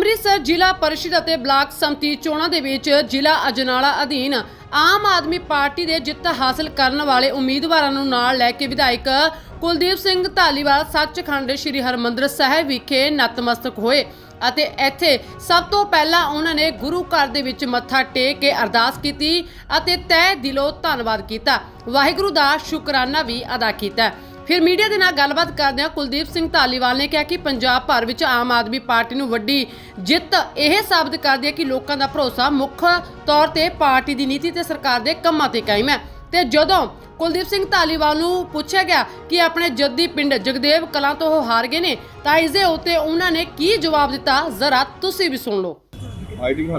ਅੰਮ੍ਰਿਤਸਰ ਜ਼ਿਲ੍ਹਾ ਪਰਿਸ਼ਦ ਅਤੇ ਬਲਾਕ ਸੰਮਤੀ ਚੋਣਾਂ ਦੇ ਵਿੱਚ ਜ਼ਿਲ੍ਹਾ ਅਜਨਾਲਾ ਅਧੀਨ ਆਮ ਆਦਮੀ ਪਾਰਟੀ ਦੇ ਜਿੱਤ ਹਾਸਲ ਕਰਨ ਵਾਲੇ ਉਮੀਦਵਾਰਾਂ ਨੂੰ ਨਾਲ ਲੈ ਕੇ ਵਿਧਾਇਕ ਕੁਲਦੀਪ ਸਿੰਘ ਧਾਲੀਵਾਲ ਸੱਚਖੰਡ ਸ੍ਰੀ ਹਰਮੰਦਰ ਸਾਹਿਬ ਵਿਖੇ ਨਤਮਸਤਕ ਹੋਏ ਅਤੇ ਇੱਥੇ ਸਭ ਤੋਂ ਪਹਿਲਾਂ ਉਹਨਾਂ ਨੇ ਗੁਰੂ ਘਰ ਦੇ ਵਿੱਚ ਮੱਥਾ ਟੇਕ ਕੇ ਅਰਦਾਸ ਕੀਤੀ ਅਤੇ ਤਹਿ ਦਿਲੋਂ ਧੰਨਵਾਦ ਕੀਤਾ। ਵਾਹਿਗੁਰੂ ਦਾ ਸ਼ੁਕਰਾਨਾ ਵੀ ਅਦਾ ਕੀਤਾ। ਫਿਰ ਮੀਡੀਆ ਦੇ ਨਾਲ ਗੱਲਬਾਤ ਕਰਦਿਆਂ ਕੁਲਦੀਪ ਸਿੰਘ ਧਾਲੀਵਾਲ ਨੇ ਕਿਹਾ ਕਿ ਪੰਜਾਬ ਭਰ ਵਿੱਚ ਆਮ ਆਦਮੀ ਪਾਰਟੀ ਨੂੰ ਵੱਡੀ ਜਿੱਤ ਇਹ ਸਾਬਤ ਕਰਦੀ ਹੈ ਕਿ ਲੋਕਾਂ ਦਾ ਭਰੋਸਾ ਮੁੱਖ ਤੌਰ ਤੇ ਪਾਰਟੀ ਦੀ ਨੀਤੀ ਤੇ ਸਰਕਾਰ ਦੇ ਕੰਮਾਂ ਤੇ ਕਾਇਮ ਹੈ। ਤੇ ਜਦੋਂ ਕੁਲਦੀਪ ਸਿੰਘ ਧਾਲੀਵਾਲ ਨੂੰ ਪੁੱਛਿਆ ਗਿਆ ਕਿ ਆਪਣੇ ਜੱਦੀ ਪਿੰਡ ਜਗਦੇਵ ਕਲਾਂ ਤੋਂ ਉਹ ਹਾਰ ਗਏ ਨੇ ਤਾਂ ਇਸ ਦੇ ਉੱਤੇ ਉਹਨਾਂ ਨੇ ਕੀ ਜਵਾਬ ਦਿੱਤਾ? ਜ਼ਰਾ ਤੁਸੀਂ ਵੀ ਸੁਣ ਲਓ।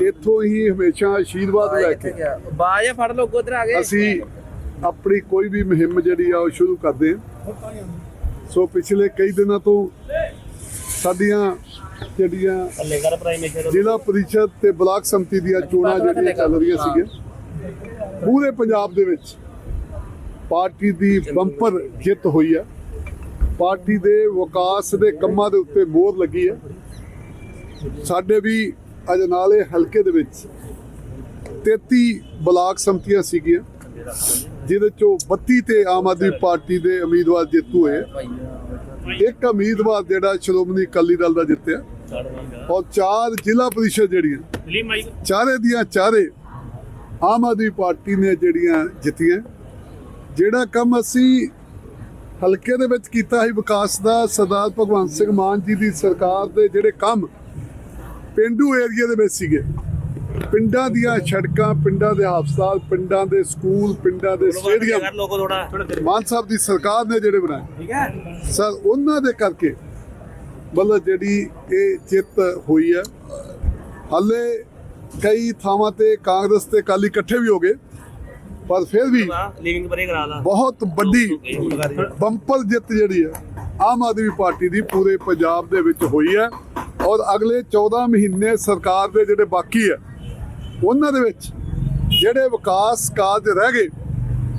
ਇੱਥੋਂ ਹੀ ਹਮੇਸ਼ਾ ਆਸ਼ੀਰਵਾਦ ਲੈ ਕੇ ਬਾਜ ਫੜ ਲੋ ਉਧਰ ਆ ਗਏ। ਅਸੀਂ ਆਪਣੀ ਕੋਈ ਵੀ ਮੁਹਿੰਮ ਜਿਹੜੀ ਆ ਉਹ ਸ਼ੁਰੂ ਕਰਦੇ ਹਾਂ। ਸੋ ਪਿਛਲੇ ਕਈ ਦਿਨਾਂ ਤੋਂ ਸਾਡੀਆਂ ਜਿਹੜੀਆਂ ਜ਼ਿਲ੍ਹਾ ਪਰਿਸ਼ਦ ਤੇ ਬਲਾਕ ਸੰਮਤੀ ਦੀਆਂ ਚੋਣਾਂ ਜਿਹੜੀਆਂ ਚੱਲ ਰਹੀਆਂ ਸੀਗੀਆਂ ਪੂਰੇ ਪੰਜਾਬ ਦੇ ਵਿੱਚ ਪਾਰਟੀ ਦੀ ਬੰਪਰ ਜਿੱਤ ਹੋਈ ਹੈ। ਪਾਰਟੀ ਦੇ ਵਿਕਾਸ ਦੇ ਕੰਮਾਂ ਦੇ ਉੱਤੇ ਮੋਹਰ ਲੱਗੀ ਹੈ। ਸਾਡੇ ਵੀ ਅਜਨਾਲੇ ਹਲਕੇ ਦੇ ਵਿੱਚ 33 ਬਲਾਕ ਸੰਮਤੀਆਂ ਸੀਗੀਆਂ। ਜਿਹਦੇ ਚੋਂ 32 ਤੇ ਆਮ ਆਦਮੀ ਪਾਰਟੀ ਦੇ ਉਮੀਦਵਾਰ ਜੇਤੂ ਹੋਏ ਇੱਕ ਉਮੀਦਵਾਰ ਜਿਹੜਾ ਸ਼੍ਰੋਮਣੀ ਅਕਾਲੀ ਦਲ ਦਾ ਜਿੱਤਿਆ। ਔਰ ਚਾਰ ਜ਼ਿਲ੍ਹਾ ਪਰਿਸ਼ਦ ਜਿਹੜੀਆਂ, ਚਾਰੇ ਦੀਆਂ ਚਾਰੇ ਆਮ ਆਦਮੀ ਪਾਰਟੀ ਨੇ ਜਿਹੜੀਆਂ ਜਿੱਤੀਆਂ। ਜਿਹੜਾ ਕੰਮ ਅਸੀਂ ਹਲਕੇ ਦੇ ਵਿੱਚ ਕੀਤਾ ਸੀ ਵਿਕਾਸ ਦਾ, ਸਰਦਾਰ ਭਗਵੰਤ ਸਿੰਘ ਮਾਨ ਜੀ ਦੀ ਸਰਕਾਰ ਦੇ ਜਿਹੜੇ ਕੰਮ ਪਿੰਡੂ ਏਰੀਆ ਦੇ ਵਿੱਚ ਸੀਗੇ। ਪਿੰਡਾਂ ਦੀਆਂ ਸੜਕਾਂ ਪਿੰਡਾਂ ਦੇ ਹਸਪਤਾਲ ਪਿੰਡਾਂ ਦੇ ਸਕੂਲ ਪਿੰਡਾਂ ਦੇ ਸਟੇਡੀਅਮ। ਮਾਨ ਸਾਹਿਬ ਦੀ ਸਰਕਾਰ ਨੇ ਜਿਹੜੇ ਬਣਾਏ। ਠੀਕ ਹੈ। ਸਰ ਉਹਨਾਂ ਦੇ ਕਰਕੇ ਮਤਲਬ ਜਿਹੜੀ ਇਹ ਜਿੱਤ ਹੋਈ ਹੈ। ਹਾਲੇ ਕਈ ਥਾਵਾਂ ਤੇ ਕਾਂਗਰਸ ਤੇ ਕਾਲੀ ਇਕੱਠੇ ਵੀ ਹੋ ਗਏ ਪਰ ਫਿਰ ਵੀ ਲਿਵਿੰਗ ਬਰੇ ਕਰਾ ਬਹੁਤ ਵੱਡੀ ਬੰਪਰ ਜਿੱਤ ਜਿਹੜੀ ਹੈ ਆਮ ਆਦਮੀ ਪਾਰਟੀ ਦੀ ਪੂਰੇ ਪੰਜਾਬ ਦੇ ਵਿੱਚ ਹੋਈ ਹੈ। ਔਰ ਅਗਲੇ 14 ਮਹੀਨੇ ਸਰਕਾਰ ਦੇ ਜਿਹੜੇ ਬਾਕੀ ਹੈ ਉਹਨਾਂ ਦੇ ਵਿੱਚ ਜਿਹੜੇ ਵਿਕਾਸ ਕਾਰਜ ਰਹਿ ਗਏ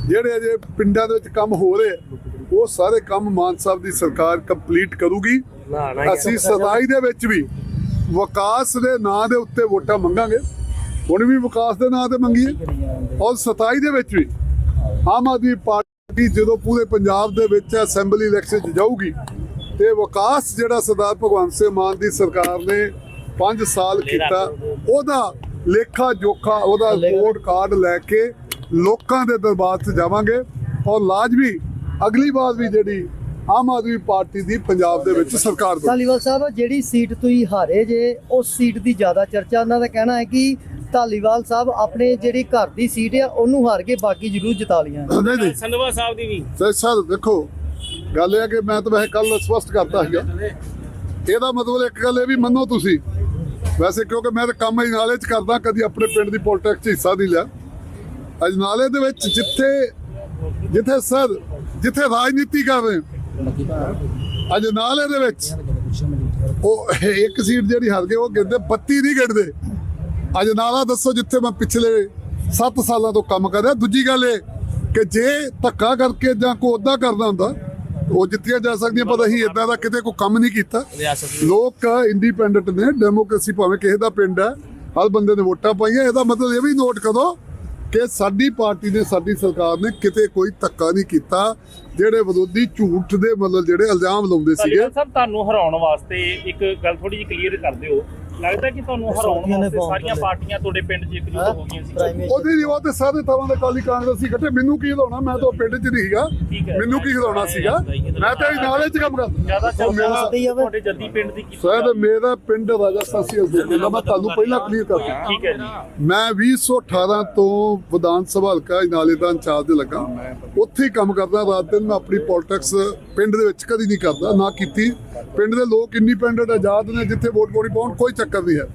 ਜਿਹੜੇ ਅਜੇ ਪਿੰਡਾਂ ਦੇ ਵਿੱਚ ਕੰਮ ਹੋ ਰਹੇ ਉਹ ਸਾਰੇ ਕੰਮ ਮਾਨ ਸਾਹਿਬ ਦੀ ਸਰਕਾਰ ਕੰਪਲੀਟ ਕਰੂਗੀ। ਅਸੀਂ ਸਦਾਈ ਦੇ ਵਿੱਚ ਵੀ ਵਿਕਾਸ ਦੇ ਨਾਂ ਦੇ ਉੱਤੇ ਵੋਟਾਂ ਮੰਗਾਂਗੇ। ਹੁਣ ਵੀ ਵਿਕਾਸ ਦੇ ਨਾਂ ਤੇ ਮੰਗੀਏ। ਔਰ 27 ਦੇ ਵਿੱਚ ਵੀ ਆਮ ਆਦਮੀ ਪਾਰਟੀ ਜਦੋਂ ਪੂਰੇ ਪੰਜਾਬ ਦੇ ਵਿੱਚ ਅਸੈਂਬਲੀ ਇਲੈਕਸ਼ਨ 'ਚ ਜਾਊਗੀ ਤੇ ਵਿਕਾਸ ਜਿਹੜਾ ਸਰਦਾਰ ਭਗਵੰਤ ਸਿੰਘ ਮਾਨ ਦੀ ਸਰਕਾਰ ਨੇ 5 ਸਾਲ ਕੀਤਾ ਉਹਦਾ ਲੇਖਾ ਜੋਖਾ ਉਹਦਾ ਰਿਪੋਰਟ ਕਾਰਡ ਲੈ ਕੇ ਲੋਕਾਂ ਦੇ ਦਰਬਾਰ 'ਚ ਜਾਵਾਂਗੇ। ਔਰ ਲਾਜ਼ਮੀ ਅਗਲੀ ਵਾਰ ਵੀ ਜਿਹੜੀ ਆਮ ਆਦਮੀ ਪਾਰਟੀ ਦੀ ਪੰਜਾਬ ਦੇ ਵਿੱਚ ਸਰਕਾਰ ਬਣੇ ਧਾਲੀਵਾਲ ਸਾਹਿਬ ਜਿਹੜੀ ਸੀਟ ਤੁਸੀਂ ਹਾਰੇ ਜੇ ਉਸ ਸੀਟ ਦੀ ਜ਼ਿਆਦਾ ਚਰਚਾ ਉਹਨਾਂ ਦਾ ਕਹਿਣਾ ਹੈ ਕਿ ਧਾਲੀਵਾਲ ਸਾਹਿਬ ਆਪਣੇ ਜਿਹੜੀ ਘਰ ਦੀ ਸੀਟ ਆ ਉਹਨੂੰ ਹਾਰ ਕੇ ਬਾਕੀ ਜ਼ਰੂਰ ਜਿਤਾ ਲੀਆਂ ਨਹੀਂ ਨਹੀਂ। ਸੰਧਵਾ ਸਾਹਿਬ ਦੀ ਵੀ। ਸਰ ਸਰ ਦੇਖੋ ਗੱਲ ਇਹ ਹੈ ਕਿ ਮੈਂ ਤਾਂ ਵੈਸੇ ਕੱਲ ਸਪਸ਼ਟ ਕਰਤਾ ਸੀਗਾ। ਇਹਦਾ ਮਤਲਬ ਇੱਕ ਗੱਲ ਇਹ ਵੀ ਮੰਨੋ ਤੁਸੀਂ ਵੈਸੇ ਕਿਉਂਕਿ ਮੈਂ ਤਾਂ ਕੰਮ ਅਜਨਾਲੇ ਚ ਕਰਦਾ, ਕਦੀ ਆਪਣੇ ਪਿੰਡ ਦੀ ਪੋਲਿਟਿਕਸ 'ਚ ਹਿੱਸਾ ਨਹੀਂ ਲਿਆ। ਅਜਨਾਲੇ ਦੇ ਵਿੱਚ ਜਿੱਥੇ ਜਿੱਥੇ ਸਰ, ਜਿੱਥੇ ਰਾਜਨੀਤੀ ਕਰ ਰਹੇ ਅਜਨਾਲੇ ਦੇ ਵਿੱਚ ਉਹ ਇੱਕ ਸੀਟ ਜਿਹੜੀ ਹਾਰ ਗਈ ਉਹ ਗਿਣਦੇ 32 ਨਹੀਂ ਗਿਣਦੇ ਅਜਨਾਲਾ ਦੱਸੋ ਜਿੱਥੇ ਮੈਂ ਪਿਛਲੇ 7 ਸਾਲਾਂ ਤੋਂ ਕੰਮ ਕਰ ਰਿਹਾ। ਦੂਜੀ ਗੱਲ ਇਹ ਕਿ ਜੇ ਧੱਕਾ ਕਰਕੇ ਜਾਂ ਕੋਈ ਉਹਦਾ ਕਰਦਾ ਹੁੰਦਾ ਉਹ ਜਿੱਤੀਆਂ ਜਾ ਸਕਦੀਆਂ ਪਰ ਅਸੀਂ ਇਦਾਂ ਦਾ ਕਿਤੇ ਕੋਈ ਕੰਮ ਨਹੀਂ ਕੀਤਾ। ਲੋਕ ਇੰਡੀਪੈਂਡੈਂਟ ਨੇ ਡੈਮੋਕ੍ਰੇਸੀ ਭਾਵੇਂ ਕਿਸੇ ਦਾ ਪਿੰਡ ਹੈ ਹਰ ਬੰਦੇ ਨੇ ਵੋਟਾਂ ਪਾਈਆਂ ਇਹਦਾ ਮਤਲਬ ਇਹ ਵੀ ਨੋਟ ਕਰੋ ਕਿ ਸਾਡੀ ਪਾਰਟੀ ਨੇ ਸਾਡੀ ਸਰਕਾਰ ਨੇ ਕਿਤੇ ਕੋਈ ਧੱਕਾ ਨਹੀਂ ਕੀਤਾ ਜਿਹੜੇ ਵਿਰੋਧੀ ਝੂਠ ਦੇ ਮਤਲਬ ਜਿਹੜੇ ਇਲਜ਼ਾਮ ਲਾਉਂਦੇ ਸੀਗੇ। ਸਾਹਿਬ ਤੁਹਾਨੂੰ ਹਰਾਉਣ ਵਾਸਤੇ ਇੱਕ ਗੱਲ ਥੋੜੀ ਜਿਹੀ ਕਲੀਅਰ ਕਰ ਦਿਓ। ਲੱਗਦਾ ਕਿ ਤੁਹਾਨੂੰ ਹਰਾਉਣ ਵਾਸਤੇ ਸਾਰੀਆਂ। ਪਾਰਟੀਆਂ ਤੁਹਾਡੇ ਪਿੰਡ 'ਚ ਇਕਜੁੱਟ ਹੋ? ਗਈਆਂ ਸੀ। ਉਹਦੀ ਨਹੀਂ ਉਹ ਤੇ ਸਾਰੇ ਥਾਵਾਂ ਦੇ ਕਾਲੀ ਕਾਂਗਰਸੀ ਇਕੱਠੇ। ਮੈਨੂੰ ਕੀ ਹਿਲਾਉਣਾ ਮੈਂ ਤਾਂ ਪਿੰਡ 'ਚ ਨਹੀਂ ਸੀਗਾ। ਠੀਕ ਹੈ। ਮੈਨੂੰ ਕੀ ਹਿਲਾਉਣਾ ਸੀਗਾ? ਮੈਂ ਤਾਂ ਨਾਲੇ 'ਚ ਕੰਮ ਕਰਦਾ। ਜ਼ਿਆਦਾ ਚੱਲਦਾ। ਤੁਹਾਡੇ ਜੱਦੀ ਪਿੰਡ ਦੀ ਕੀਤੀ ਸ਼ਾਇਦ ਮੇਰਾ ਪਿੰਡ ਰਾਜਸਥਾਨ ਸੀ ਅਸਦੁੱਲਾ ਮੈਂ ਤੁਹਾਨੂੰ ਪਹਿਲਾਂ ਕਲੀਅਰ ਕਰ ਦਿੱਤਾ ਠੀਕ ਹੈ ਜੀ। ਮੈਂ 2018 ਤੋਂ ਵਿਧਾਨ ਸਭਾ ਹਲਕਾ ਨਾਲੇ ਦਾ ਇੰਚਾਰਜ ਲੱਗਾ। ਉੱਥੇ ਹੀ ਕੰਮ ਕਰਦਾ। ਰਾਤ ਦਿਨ ਮੈਂ ਆਪਣੀ ਪੋਲਿਟਿਕਸ ਪਿੰਡ ਦੇ ਵਿੱਚ ਕਦੀ ਨਹੀਂ ਕਰਦਾ ਨਾ ਕੀਤੀ। ਪਿੰਡ ਦੇ ਲੋਕ ਇੰਡੀਪੈਂਡੈਂਟ ਆਜ਼ਾਦ ਨੇ ਜਿੱਥੇ ਵੋਟ ਪਾਉਣੀ ਪਾਉਣ ਕੋਈ ਚੱਕਰ ਨਹੀਂ ਹੈ।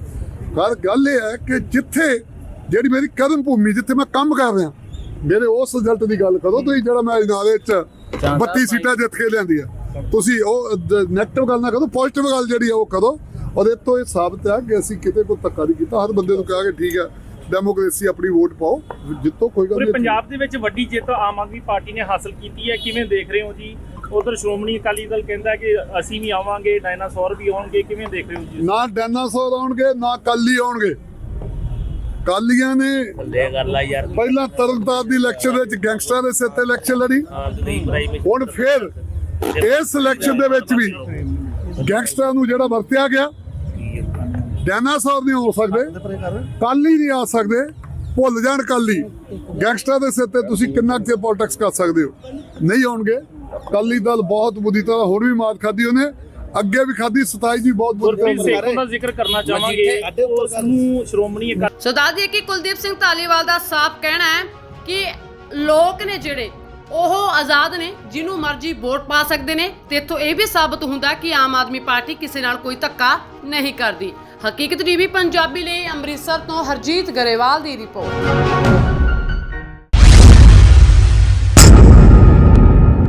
ਪਰ ਗੱਲ ਇਹ ਹੈ ਕਿ ਜਿੱਥੇ ਜਿਹੜੀ ਮੇਰੀ ਕਰਮ ਭੂਮੀ ਜਿੱਥੇ ਮੈਂ ਕੰਮ ਕਰ ਰਿਹਾ ਮੇਰੇ ਉਸ ਰਿਜ਼ਲਟ ਦੀ ਗੱਲ ਕਰੋ ਤੁਸੀਂ ਜਿਹੜਾ ਮੈਂ ਨਾਲੇ ਚ 32 ਸੀਟਾਂ ਜਿੱਤ ਕੇ ਲਿਆਂਦੀ ਆ ਤੁਸੀਂ ਉਹ ਨੈਗੇਟਿਵ ਗੱਲ ਨਾ ਕਰੋ ਪੋਜ਼ਿਟਿਵ ਗੱਲ ਜਿਹੜੀ ਆ ਉਹ ਕਰੋ। ਔਰ ਇਹ ਤੋਂ ਇਹ ਸਾਬਤ ਹੈ ਕਿ ਅਸੀਂ ਕਿਤੇ ਕੋਈ ਧੱਕਾ ਨਹੀਂ ਕੀਤਾ। ਹਰ ਬੰਦੇ ਨੂੰ ਕਿਹਾ ਕਿ ਠੀਕ ਹੈ ਡੈਮੋਕ੍ਰੇਸੀ ਆਪਣੀ ਵੋਟ ਪਾਓ। ਜਿੱਤੋ ਕੋਈ ਗੱਲ ਨਹੀਂ। ਪੰਜਾਬ ਦੇ ਵਿੱਚ ਵੱਡੀ ਜਿੱਤ ਆਮ ਆਦਮੀ ਪਾਰਟੀ ਨੇ ਹਾਸਲ ਕੀਤੀ ਹੈ। ਕਿਵੇਂ ਦੇਖ ਰਹੇ ਹੋ ਜੀ? ਉਧਰ ਸ਼੍ਰੋਮਣੀ ਅਕਾਲੀ ਦਲ ਕਹਿੰਦਾ ਕਿ ਅਸੀਂ ਵੀ ਆਵਾਂਗੇ ਡਾਇਨਾਸੌਰ ਵੀ ਆਉਣਗੇ ਕਿਵੇਂ ਦੇਖ ਰਹੇ ਹੋ ਜੀ? ਨਾ ਡਾਇਨਾਸੌਰ ਆਉਣਗੇ ਨਾ ਕਾਲੀ ਆਉਣਗੇ। ਕਾਲੀਆਂ ਨੇ ਬੰਦੇ ਕਰ ਲਾ ਯਾਰ। ਪਹਿਲਾਂ ਤਰਨਤਾਰਨ ਦੀ ਇਲੈਕਸ਼ਨ ਵਿੱਚ ਗੈਂਗਸਟਰ ਦੇ ਸਿਰ ਤੇ ਇਲੈਕਸ਼ਨ ਲੜੀ। ਹੁਣ ਫਿਰ ਇਸ ਇਲੈਕਸ਼ਨ ਦੇ ਵਿੱਚ ਵੀ ਗੈਂਗਸਟਰਾਂ ਨੂੰ ਜਿਹੜਾ ਵਰਤਿਆ ਗਿਆ ਡਾਇਨਾਸੌਰ ਨਹੀਂ ਹੋ ਸਕਦੇ ਕਾਲੀ ਨਹੀਂ ਆ ਸਕਦੇ ਭੁੱਲ ਜਾਣ ਕਾਲੀ ਗੈਂਗਸਟਰਾਂ ਦੇ ਸਿਰ ਤੇ ਤੁਸੀਂ ਕਿੰਨਾ ਕੁ ਪੋਲਿਟਿਕਸ ਕਰ ਸਕਦੇ ਹੋ? ਨਹੀਂ ਆਉਣਗੇ। ਕਾਲੀ ਦਲ ਬਹੁਤ ਬੁਰੀ ਤਰ੍ਹਾਂ ਹੁਣ ਵੀ ਮਾਰ ਖਾਦੀ ਉਹਨੇ। ਅੱਗੇ ਵੀ ਖਾਦੀ 27 ਦੀ ਬਹੁਤ ਬੁਰੀ ਗੁਰਪ੍ਰੀਤ ਤਰ੍ਹਾਂ। ਸੇਖੋਂ ਦਾ ਜ਼ਿਕਰ ਕਰਨਾ ਚਾਹਾਂਗੇ। ਉਸ ਨੂੰ ਸ਼੍ਰੋਮਣੀ ਅਕਾਲੀ ਸੋ ਦੱਸ ਦਈਏ ਕਿ ਕੁਲਦੀਪ ਸਿੰਘ ਧਾਲੀਵਾਲ ਦਾ ਸਾਫ਼ ਕਹਿਣਾ ਹੈ ਕਿ ਲੋਕ ਨੇ ਜਿਹੜੇ ਉਹ ਆਜ਼ਾਦ ਨੇ ਜਿਹਨੂੰ ਮਰਜ਼ੀ ਵੋਟ ਪਾ ਸਕਦੇ ਨੇ। ਤੇ ਇੱਥੋਂ ਇਹ ਵੀ ਸਾਬਤ ਹੁੰਦਾ ਕਿ ਆਮ ਆਦਮੀ ਪਾਰਟੀ ਕਿਸੇ ਨਾਲ ਕੋਈ ਧੱਕਾ ਨਹੀਂ ਕਰਦੀ। ਹਕੀਕਤ ਟੀਵੀ ਪੰਜਾਬੀ ਲਈ ਅੰਮ੍ਰਿਤਸਰ ਤੋਂ ਹਰਜੀਤ ਗਰੇਵਾਲ ਦੀ ਰਿਪੋਰਟ।